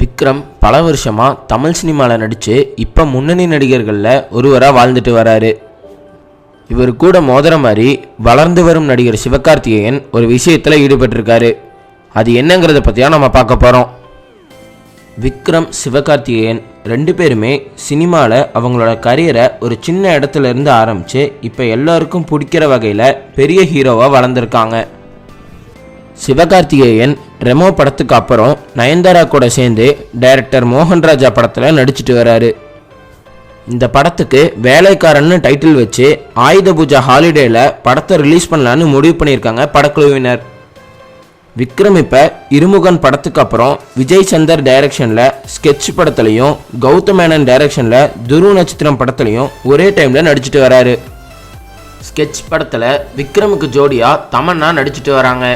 விக்ரம் பல வருஷமாக தமிழ் சினிமாவில் நடித்து இப்போ முன்னணி நடிகர்களில் ஒருவராக வாழ்ந்துட்டு வராரு. இவர் கூட மோதிர மாதிரி வளர்ந்து வரும் நடிகர் சிவகார்த்திகேயன் ஒரு விஷயத்தில் ஈடுபட்டிருக்காரு. அது என்னங்கிறத பற்றியாக நம்ம பார்க்க போகிறோம் விக்ரம் சிவகார்த்திகேயன் ரெண்டு பேருமே சினிமாவில் அவங்களோட கரியரை ஒரு சின்ன இடத்துல இருந்து ஆரம்பித்து இப்போ எல்லாருக்கும் பிடிக்கிற வகையில் பெரிய ஹீரோவாக வளர்ந்துருக்காங்க. சிவகார்த்திகேயன் ரெமோ படத்துக்கு அப்புறம் நயன்தாரா கூட சேர்ந்து டைரக்டர் மோகன்ராஜா படத்தில் நடிச்சிட்டு வராரு. இந்த படத்துக்கு வேலைக்காரன்னு டைட்டில் வச்சு ஆயுத பூஜா ஹாலிடேயில் படத்தை ரிலீஸ் பண்ணலான்னு முடிவு பண்ணியிருக்காங்க படக்குழுவினர். விக்ரம் இப்போ இருமுகன் படத்துக்கு அப்புறம் விஜய் சந்தர் டைரக்ஷனில் ஸ்கெட்ச் படத்துலையும் கௌதம் மேனன் டைரக்ஷனில் துருவ நட்சத்திரம் படத்துலையும் ஒரே டைமில் நடிச்சிட்டு வராரு. ஸ்கெட்ச் படத்தில் விக்ரமுக்கு ஜோடியாக தமன்னா நடிச்சிட்டு வராங்க.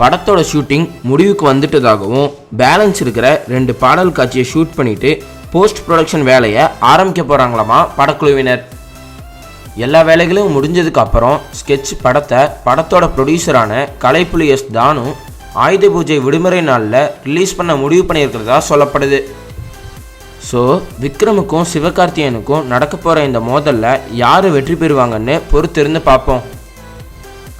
படத்தோட ஷூட்டிங் முடிவுக்கு வந்துட்டதாகவும் பேலன்ஸ் இருக்கிற ரெண்டு பாடல் காட்சியை ஷூட் பண்ணிட்டு போஸ்ட் ப்ரொடக்ஷன் வேலையை ஆரம்பிக்க போகிறாங்களாமா படக்குழுவினர். எல்லா வேலைகளும் முடிஞ்சதுக்கு அப்புறம் ஸ்கெட்ச் படத்தை படத்தோட ப்ரொடியூசரான கலைப்புலி எஸ் தானு ஆயுத பூஜை விடுமுறை நாளில் ரிலீஸ் பண்ண முடிவு பண்ணியிருக்கிறதா சொல்லப்படுது. ஸோ விக்ரமுக்கும் சிவகார்த்தியனுக்கும் நடக்க போகிற இந்த மோதலில் யார் வெற்றி பெறுவாங்கன்னு பொறுத்திருந்து பார்ப்போம்.